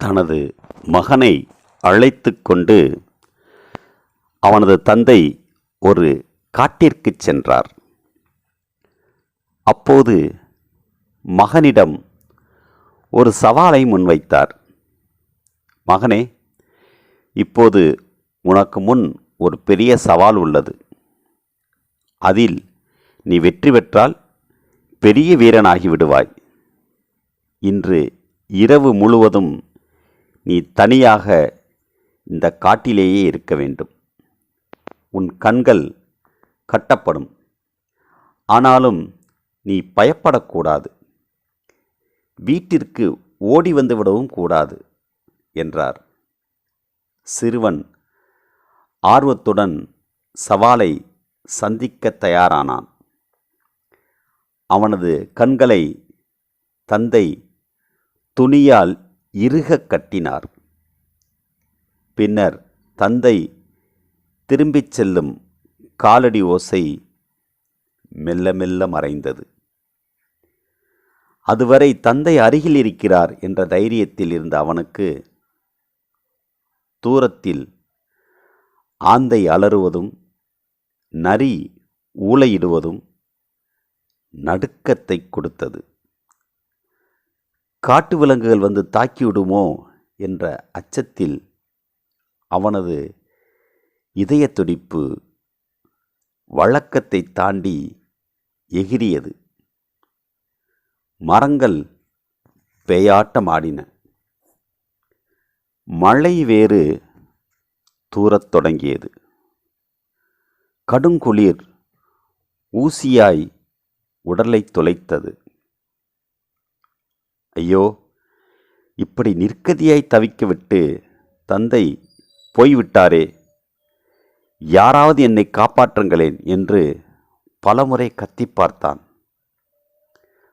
தனது மகனை அழைத்து கொண்டு அவனது தந்தை ஒரு காட்டிற்குச் சென்றார். அப்போது மகனிடம் ஒரு சவாலை முன்வைத்தார். மகனே இப்போது உனக்கு முன் ஒரு பெரிய சவால் உள்ளது. அதில் நீ வெற்றி பெற்றால் பெரிய வீரனாகி விடுவாய். இன்று இரவு முழுவதும் நீ தனியாக இந்த காட்டிலேயே இருக்க வேண்டும். உன் கண்கள் கட்டப்படும். ஆனாலும் நீ பயப்படக்கூடாது. வீட்டிற்கு ஓடி வந்து விடவும் கூடாது என்றார். சிறுவன் ஆர்வத்துடன் சவாலை சந்திக்க தயாரானான். அவனது கண்களை தந்தை துணியால் இறுகக் கட்டினார். பின்னர் தந்தை திரும்பிச் செல்லும் காலடி ஓசை மெல்ல மெல்ல மறைந்தது. அதுவரை தந்தை அருகில் இருக்கிறார் என்ற தைரியத்தில் இருந்த அவனுக்கு தூரத்தில் ஆந்தை அலறுவதும் நரி ஊளையிடுவதும் நடுக்கத்தை கொடுத்தது. காட்டு விலங்குகள் வந்து தாக்கிவிடுமோ என்ற அச்சத்தில் அவனது இதய துடிப்பு வழக்கத்தை தாண்டி எகிரியது மரங்கள் பேயாட்டமாடின. மழை வேறு தூரத் தொடங்கியது. கடுங்குளிர் ஊசியாய் உடலை தொலைத்தது. ஐயோ இப்படி நிற்கதியாய் தவிக்கவிட்டு தந்தை போய்விட்டாரே யாராவது என்னை காப்பாற்றுங்களேன் என்று பலமுறை கத்தி பார்த்தான்.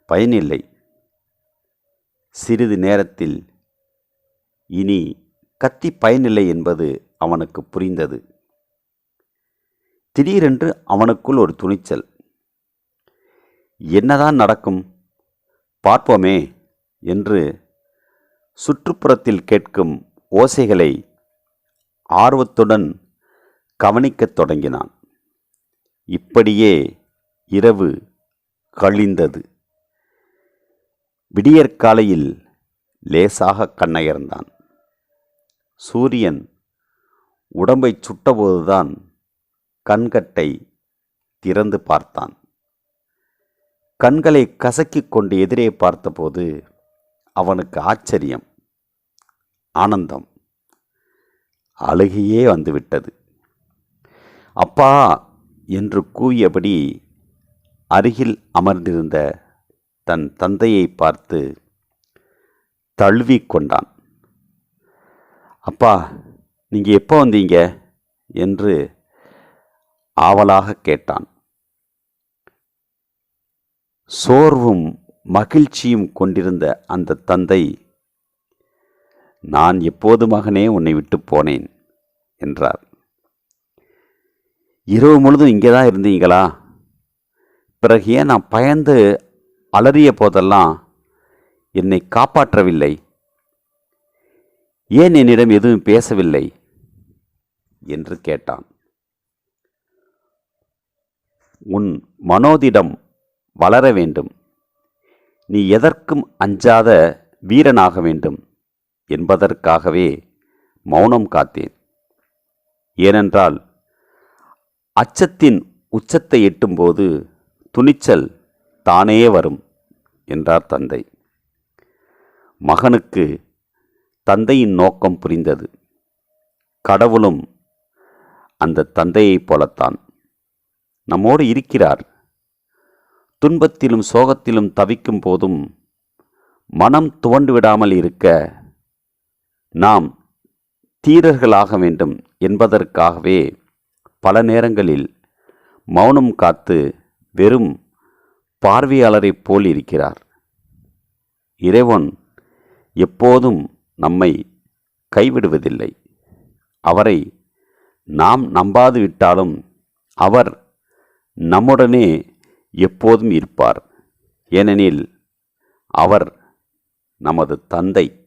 பயனில்லை. சிறிது நேரத்தில் இனி கத்தி பயனில்லை என்பது அவனுக்கு புரிந்தது. திடீரென்று அவனுக்குள் ஒரு துணிச்சல். என்னதான் நடக்கும்? பார்ப்போமே. என்று சுற்றுப்புறத்தில் கேட்கும் ஓசைகளை ஆர்வத்துடன் கவனிக்கத் தொடங்கினான். இப்படியே இரவு கழிந்தது. விடியற்காலையில் லேசாக கண்ணயர்ந்தான். சூரியன் உடம்பை சுட்டபோதுதான் கண்கட்டை திறந்து பார்த்தான். கண்களை கசக்கிக் கொண்டு எதிரே பார்த்தபோது அவனுக்கு ஆச்சரியம் ஆனந்தம். அழுகையே வந்துவிட்டது. அப்பா என்று கூவியபடி அருகில் அமர்ந்திருந்த தன் தந்தையை பார்த்து தழுவி கொண்டான். அப்பா நீங்கள் எப்போ வந்தீங்க? என்று ஆவலாக கேட்டான். சோர்வும் மகிழ்ச்சியும் கொண்டிருந்த அந்த தந்தை நான் எப்போது மகனே உன்னை விட்டு போனேன்? என்றார். இரவு முழுதும் இங்கே தான் இருந்தீங்களா? பிறகு ஏன் நான் பயந்து அலறிய போதெல்லாம் என்னை காப்பாற்றவில்லை? ஏன் என்னிடம் எதுவும் பேசவில்லை? என்று கேட்டான். உன் மனோதிடம் வளர வேண்டும். நீ எதற்கும் அஞ்சாத வீரனாக வேண்டும் என்பதற்காகவே மௌனம் காத்தேன். ஏனென்றால் அச்சத்தின் உச்சத்தை எட்டும்போது துணிச்சல் தானே வரும் என்றார் தந்தை. மகனுக்கு தந்தையின் நோக்கம் புரிந்தது. கடவுளும் அந்த தந்தையைப் போலத்தான். நம்மோடு இருக்கிறார். துன்பத்திலும் சோகத்திலும் தவிக்கும் போதும் மனம் துவண்டு விடாமல் இருக்க நாம் தீரர்களாக வேண்டும் என்பதற்காகவே பல நேரங்களில் மௌனம் காத்து வெறும் பார்வையாளரைப் போல் இருக்கிறார். இறைவன் எப்போதும் நம்மை கைவிடுவதில்லை. அவரை நாம் நம்பாது விட்டாலும் அவர் நம்முடனே எப்போதும் இருப்பார். ஏனெனில் அவர் நமது தந்தை.